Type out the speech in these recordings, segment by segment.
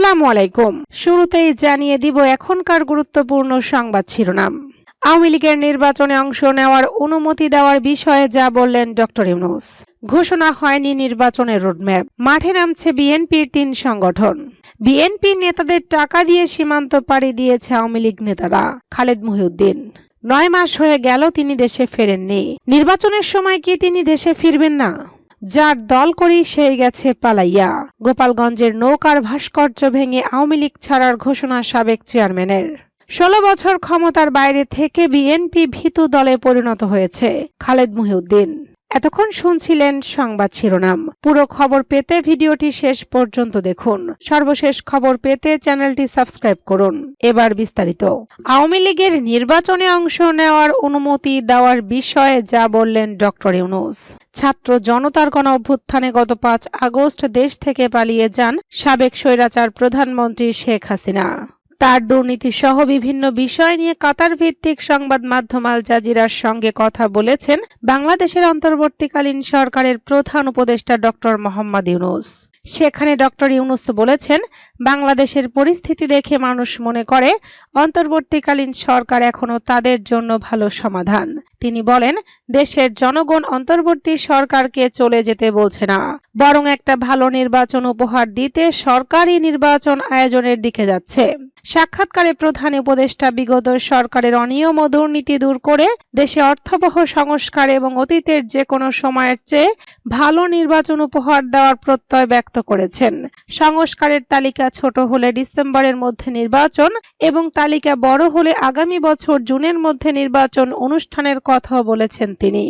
আসসালামু আলাইকুম। শুরুতেই জানিয়ে দিব এখনকার গুরুত্বপূর্ণ সংবাদ শিরোনাম। আওয়ামী লীগের নির্বাচনে অংশ নেওয়ার অনুমতি দেওয়ার বিষয়ে যা বললেন ডক্টর ইউনুস। ঘোষণা হয়নি নির্বাচনের রোডম্যাপ। মাঠে নামছে বিএনপির তিন সংগঠন। বিএনপির নেতাদের টাকা দিয়ে সীমান্ত পাড়ি দিয়েছে আওয়ামী লীগ নেতারা। খালেদ মহিউদ্দিন। নয় মাস হয়ে গেল তিনি দেশে ফেরেননি। নির্বাচনের সময় কি তিনি দেশে ফিরবেন না? যার দল করি সেই গেছে পালাইয়া। গোপালগঞ্জের নৌকার ভাস্কর্য ভেঙে আওয়ামী লীগ ছাড়ার ঘোষণা সাবেক চেয়ারম্যানের। ষোলো বছর ক্ষমতার বাইরে থেকে বিএনপি ভীতু দলে পরিণত হয়েছে খালেদ মহিউদ্দিন। এতক্ষণ শুনছিলেন সংবাদ শিরোনাম। পুরো খবর পেতে ভিডিওটি শেষ পর্যন্ত দেখুন। সর্বশেষ খবর পেতে চ্যানেলটি সাবস্ক্রাইব করুন। এবার বিস্তারিত। আওয়ামী লীগের নির্বাচনে অংশ নেওয়ার অনুমতি দেওয়ার বিষয়ে যা বললেন ডক্টর ইউনুস। ছাত্র জনতার গণ অভ্যুত্থানে গত পাঁচ আগস্ট দেশ থেকে পালিয়ে যান সাবেক স্বৈরাচার প্রধানমন্ত্রী শেখ হাসিনা। তার দুর্নীতি সহ বিভিন্ন বিষয় নিয়ে কাতার ভিত্তিক সংবাদ মাধ্যম আল জাজিরার সঙ্গে কথা বলেছেন বাংলাদেশের অন্তর্বর্তীকালীন সরকারের প্রধান উপদেষ্টা ডক্টর মোহাম্মদ ইউনুস। সেখানে ডক্টর ইউনুস বলেছেন, বাংলাদেশের পরিস্থিতি দেখে মানুষ মনে করে, অন্তর্বর্তীকালীন সরকার এখনও তাদের জন্য ভালো সমাধান। তিনি বলেন, দেশের জনগণ অন্তর্বর্তী সরকারকে চলে যেতে বলছে না, বরং একটা ভালো নির্বাচন উপহার দিতে সরকারি নির্বাচন আয়োজনের দিকে যাচ্ছে। সাক্ষাৎকারে প্রধান উপদেষ্টা বিগত সরকারের অনিয়ম ও দুর্নীতি দূর করে দেশে অর্থবহ সংস্কার এবং অতীতের যে কোনো সময়ের চেয়ে ভালো নির্বাচন উপহার দেওয়ার প্রত্যয় ব্যক্ত করেছেন। সংস্কারের তালিকা ছোট হলে ডিসেম্বরের মধ্যে নির্বাচন এবং তালিকা বড় হলে আগামী বছর জুনের মধ্যে নির্বাচন অনুষ্ঠানের কথাও বলেছেন তিনি।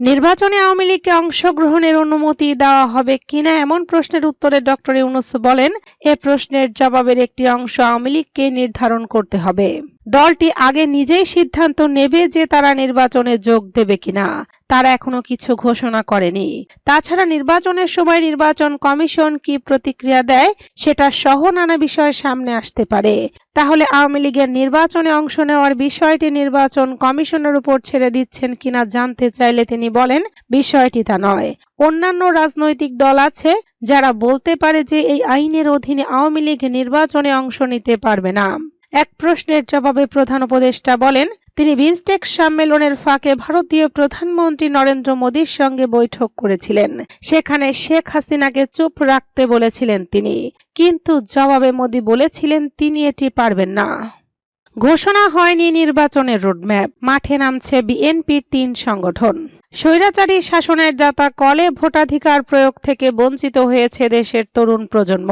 নির্বাচনে আওয়ামী লীগকে অংশগ্রহণের অনুমতি দেওয়া হবে কিনা এমন প্রশ্নের উত্তরে ডক্টর ইউনুস বলেন, এ প্রশ্নের জবাবের একটি অংশ আওয়ামী লীগকে নির্ধারণ করতে হবে। দলটি আগে নিজেই সিদ্ধান্ত নেবে যে তারা নির্বাচনে যোগ দেবে কিনা। তারা এখনও কিছু ঘোষণা করেনি। তাছাড়া নির্বাচনের সময় নির্বাচন কমিশন কি প্রতিক্রিয়া দেয়, সেটা সহ নানা বিষয় সামনে আসতে পারে। তাহলে আওয়ামী লীগের নির্বাচনে অংশ নেওয়ার বিষয়টি নির্বাচন কমিশনের উপর ছেড়ে দিচ্ছেন কিনা জানতে চাইলে তিনি বলেন, বিষয়টি তা নয়। অন্যান্য রাজনৈতিক দল আছে, যারা বলতে পারে যে এই আইনের অধীনে আওয়ামী লীগ নির্বাচনে অংশ নিতে পারবে না। এক প্রশ্নের জবাবে প্রধান উপদেষ্টা বলেন, তিনি বিমস্টেক সম্মেলনের ফাঁকে ভারতীয় প্রধানমন্ত্রী নরেন্দ্র মোদীর সঙ্গে বৈঠক করেছিলেন। সেখানে শেখ হাসিনাকে চুপ রাখতে বলেছিলেন তিনি। কিন্তু জবাবে মোদী বলেছিলেন, তিনি এটি পারবেন না। ঘোষণা হয়নি নির্বাচনের রোডম্যাপ। মাঠে নামছে বিএনপির তিন সংগঠন। স্বৈরাচারী শাসনের যাতা কলে ভোটাধিকার প্রয়োগ থেকে বঞ্চিত হয়েছে দেশের তরুণ প্রজন্ম।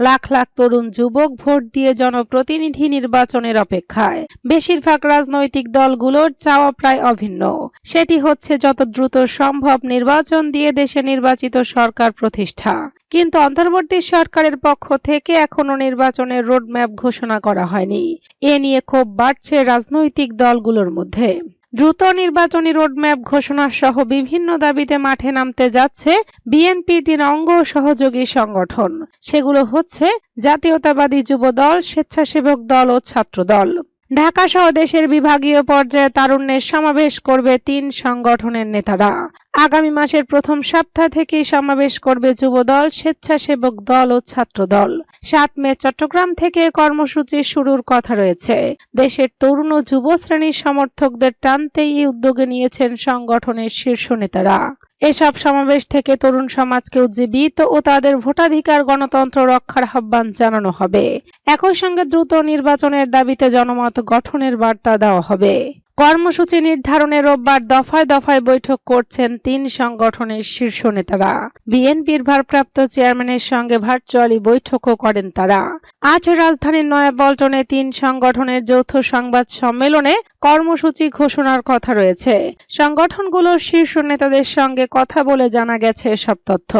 লাখ লাখ তরুণ যুবক ভোট দিয়ে জনপ্রতিনিধি নির্বাচনের অপেক্ষায়। বেশিরভাগ রাজনৈতিক দলগুলোর চাওয়া প্রায় অভিন্ন। সেটি হচ্ছে যত দ্রুত সম্ভব নির্বাচন দিয়ে দেশে নির্বাচিত সরকার প্রতিষ্ঠা। কিন্তু অন্তর্বর্তী সরকারের পক্ষ থেকে এখনও নির্বাচনের রোডম্যাপ ঘোষণা করা হয়নি। এ নিয়ে ক্ষোভ বাড়ছে রাজনৈতিক দলগুলোর মধ্যে। দ্রুত নির্বাচনী রোডম্যাপ ঘোষণা সহ বিভিন্ন দাবিতে মাঠে নামতে যাচ্ছে বিএনপির তিন অঙ্গ সহযোগী সংগঠন। সেগুলো হচ্ছে জাতীয়তাবাদী যুব দল স্বেচ্ছাসেবক দল ও ছাত্র দল ঢাকা সহ দেশের বিভাগীয় পর্যায়ে তারুণ্যের সমাবেশ করবে তিন সংগঠনের নেতারা। আগামী মাসের প্রথম সপ্তাহ থেকেই সমাবেশ করবে যুবদল, স্বেচ্ছাসেবক দল ও ছাত্র দল সাত মে চট্টগ্রাম থেকে কর্মসূচি শুরুর কথা রয়েছে। দেশের তরুণ ও যুব শ্রেণির সমর্থকদের টানতেই এই উদ্যোগে নিয়েছেন সংগঠনের শীর্ষ নেতারা। এসব সমাবেশ থেকে তরুণ সমাজকে উজ্জীবিত ও তাদের ভোটাধিকার গণতন্ত্র রক্ষার আহ্বান জানানো হবে। একই সঙ্গে দ্রুত নির্বাচনের দাবিতে জনমত গঠনের বার্তা দেওয়া হবে। কর্মসূচি নির্ধারণে রোববার দফায় দফায় বৈঠক করছেন তিন সংগঠনের শীর্ষ নেতারা। বিএনপির ভারপ্রাপ্ত চেয়ারম্যানের সঙ্গে ভার্চুয়ালি বৈঠকও করেন তারা। আজ রাজধানীর নয়াপল্টনে তিন সংগঠনের যৌথ সংবাদ সম্মেলনে কর্মসূচি ঘোষণার কথা রয়েছে। সংগঠনগুলোর শীর্ষ নেতাদের সঙ্গে কথা বলে জানা গেছে সব তথ্য।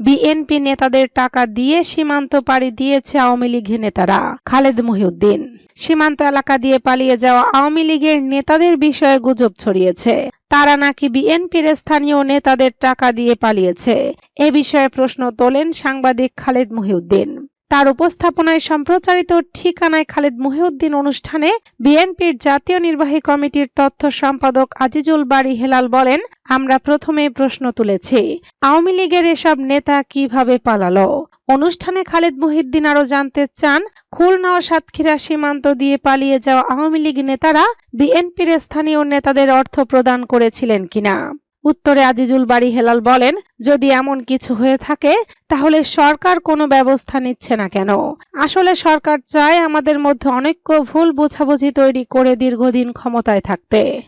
বিএনপি নেতাদের টাকা দিয়ে সীমান্ত পাড়ি দিয়েছে আওয়ামী লীগের নেতারা। খালেদ মহিউদ্দিন। সীমান্ত এলাকা দিয়ে পালিয়ে যাওয়া আওয়ামী লীগের নেতাদের বিষয়ে গুজব ছড়িয়েছে। তারা নাকি বিএনপির স্থানীয় নেতাদের টাকা দিয়ে পালিয়েছে। এ বিষয়ে প্রশ্ন তোলেন সাংবাদিক খালেদ মহিউদ্দিন। তার উপস্থাপনায় সম্প্রচারিত ঠিকানায় খালেদ মহিউদ্দিন অনুষ্ঠানে বিএনপির জাতীয় নির্বাহী কমিটির তথ্য সম্পাদক আজিজুল বাড়ি হেলাল বলেন, আমরা প্রথমে প্রশ্ন তুলেছি, আওয়ামী লীগের এসব নেতা কীভাবে পালালো? অনুষ্ঠানে খালেদ মহিউদ্দিন আরও জানতে চান, খুলনা ও সাতক্ষীরা সীমান্ত দিয়ে পালিয়ে যাওয়া আওয়ামী লীগ নেতারা বিএনপির স্থানীয় নেতাদের অর্থ প্রদান করেছিলেন কিনা? উত্তরে আজিজুল বাড়ি হেলাল বলেন, যদি এমন কিছু হয়ে থাকে, তাহলে সরকার কোনো ব্যবস্থা নিচ্ছে না কেন? আসলে সরকার চায় আমাদের মধ্যে অনৈক্য ভুল বোঝাবুঝি তৈরি করে দীর্ঘদিন ক্ষমতায় থাকতে।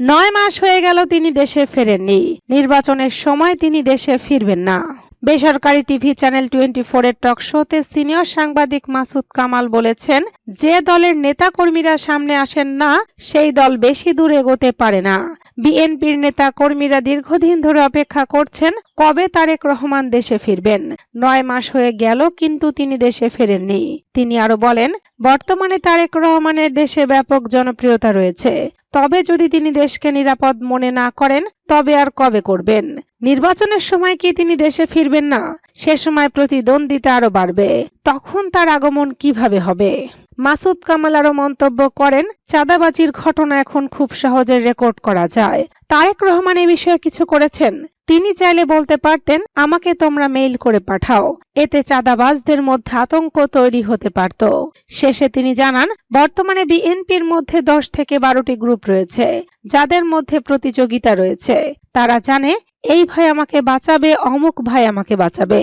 নয় মাস হয়ে গেল তিনি দেশে ফেরেননি। নির্বাচনের সময় তিনি দেশে ফিরবেন না। বেসরকারি টিভি চ্যানেল টোয়েন্টি ফোরের টক শোতে সিনিয়র সাংবাদিক মাসুদ কামাল বলেছেন, যে দলের নেতাকর্মীরা সামনে আসেন না, সেই দল বেশি দূর এগোতে পারে না। বিএনপির নেতা কর্মীরা দীর্ঘদিন ধরে অপেক্ষা করছেন, কবে তারেক রহমান দেশে ফিরবেন। নয় মাস হয়ে গেল, কিন্তু তিনি দেশে ফেরেননি। তিনি আরও বলেন, বর্তমানে তারেক রহমানের দেশে ব্যাপক জনপ্রিয়তা রয়েছে। তবে যদি তিনি দেশকে নিরাপদ মনে না করেন, তবে আর কবে করবেন? নির্বাচনের সময় কি তিনি দেশে ফিরবেন না? সে সময় প্রতিদ্বন্দ্বিতা আরও বাড়বে। তখন তার আগমন কীভাবে হবে? মাসুদ কামাল আরও মন্তব্য করেন, চাঁদাবাজির ঘটনা এখন খুব সহজে রেকর্ড করা যায়। তারেক রহমান এ বিষয়ে কিছু করেছেন? তিনি চাইলে বলতে পারতেন, আমাকে তোমরা মেইল করে পাঠাও। এতে চাঁদাবাজদের মধ্যে আতঙ্ক তৈরি হতে পারত। শেষে তিনি জানান, বর্তমানে বিএনপির মধ্যে দশ থেকে বারোটি গ্রুপ রয়েছে, যাদের মধ্যে প্রতিযোগিতা রয়েছে। তারা জানে, এই ভাই আমাকে বাঁচাবে, অমুক ভাই আমাকে বাঁচাবে।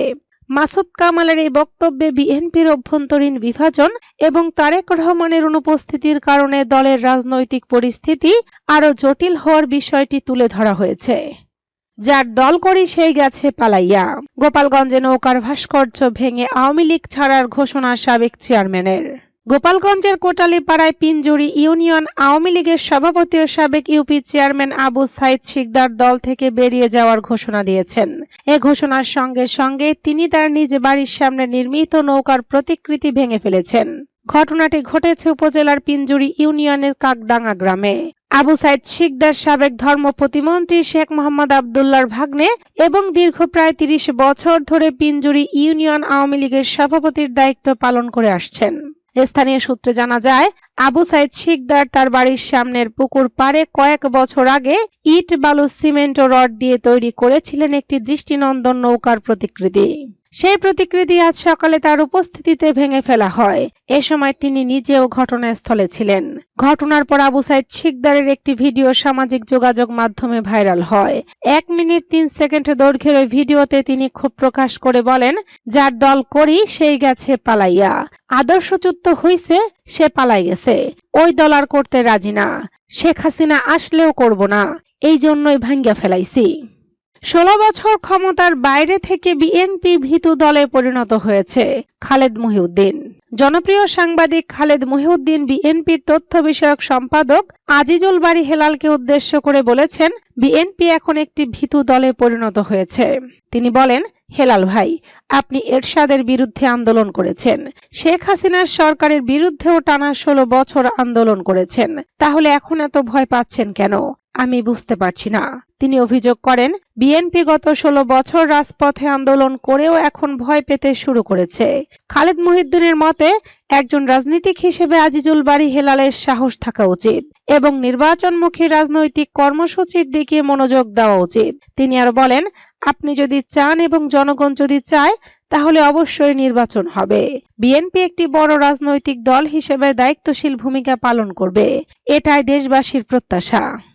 মাসুদ কামালের এই বক্তব্যে বিএনপির অভ্যন্তরীণ বিভাজন এবং তারেক রহমানের অনুপস্থিতির কারণে দলের রাজনৈতিক পরিস্থিতি আরও জটিল হওয়ার বিষয়টি তুলে ধরা হয়েছে। যার দল করি সেই গেছে পালাইয়া। গোপালগঞ্জে নৌকার ভাস্কর্য ভেঙে আওয়ামী লীগ ছাড়ার ঘোষণা সাবেক চেয়ারম্যানের। গোপালগঞ্জের কোটালীপাড়ায় পিঞ্জুরি ইউনিয়ন আওয়ামী লীগের সভাপতি ও সাবেক ইউপি চেয়ারম্যান আবু সাইদ শিকদার দল থেকে বেরিয়ে যাওয়ার ঘোষণা দিয়েছেন। এ ঘোষণার সঙ্গে সঙ্গে তিনি তার নিজ বাড়ির সামনে নির্মিত নৌকার প্রতিকৃতি ভেঙে ফেলেছেন। ঘটনাটি ঘটেছে উপজেলার পিঞ্জুরি ইউনিয়নের কাকডাঙ্গা গ্রামে। আবু সাইদ শিকদার সাবেক ধর্ম প্রতিমন্ত্রী শেখ মোহাম্মদ আবদুল্লার ভাগ্নে এবং দীর্ঘ প্রায় তিরিশ বছর ধরে পিঞ্জুরি ইউনিয়ন আওয়ামী লীগের সভাপতির দায়িত্ব পালন করে আসছেন। স্থানীয় সূত্রে জানা যায়, আবু সাইদ শিকদার তার বাড়ির সামনের পুকুর পাড়ে কয়েক বছর আগে ইট, বালু, সিমেন্ট ও রড দিয়ে তৈরি করেছিলেন একটি দৃষ্টিনন্দন নৌকার প্রতিকৃতি। সেই প্রতিকৃতি আজ সকালে তার উপস্থিতিতে ভেঙে ফেলা হয়। এ সময় তিনি নিজেও ঘটনাস্থলে ছিলেন। ঘটনার পর আবু সাইদ শিকদারের একটি ভিডিও সামাজিক যোগাযোগ মাধ্যমে ভাইরাল হয়। এক মিনিট তিন সেকেন্ড দৈর্ঘ্যের ওই ভিডিওতে তিনি ক্ষোভ প্রকাশ করে বলেন, যার দল করি, সেই গেছে পালাইয়া। আদর্শচ্যুত হইছে, সে পালাই গেছে ওই দল আর করতে রাজি না। শেখ হাসিনা আসলেও করব না। এই জন্যই ভাঙ্গা ফেলাইছি। ষোলো বছর ক্ষমতার বাইরে থেকে বিএনপি ভীতু দলে পরিণত হয়েছে। খালেদ মহিউদ্দিন। জনপ্রিয় সাংবাদিক খালেদ মহিউদ্দিন বিএনপির তথ্য বিষয়ক সম্পাদক আজিজুল বাড়ি হেলালকে উদ্দেশ্য করে বলেছেন, বিএনপি এখন একটি ভীতু দলে পরিণত হয়েছে। তিনি বলেন, হেলাল ভাই, আপনি এরশাদের বিরুদ্ধে আন্দোলন করেছেন। শেখ হাসিনার সরকারের বিরুদ্ধেও টানা ষোলো বছর আন্দোলন করেছেন। তাহলে এখন এত ভয় পাচ্ছেন কেন? আমি বুঝতে পারছি না। তিনি অভিযোগ করেন, বিএনপি গত ষোলো বছর রাজপথে আন্দোলন করেও এখন ভয় পেতে শুরু করেছে। খালেদ মহিউদ্দিনের মতে, একজন রাজনীতিক হিসেবে আজিজুল বাড়ি হেলালের সাহস থাকা উচিত এবং নির্বাচনমুখী রাজনৈতিক কর্মসূচির দিকে মনোযোগ দেওয়া উচিত। তিনি আরও বলেন, আপনি যদি চান এবং জনগণ যদি চায়, তাহলে অবশ্যই নির্বাচন হবে। বিএনপি একটি বড় রাজনৈতিক দল হিসেবে দায়িত্বশীল ভূমিকা পালন করবে। এটাই দেশবাসীর প্রত্যাশা।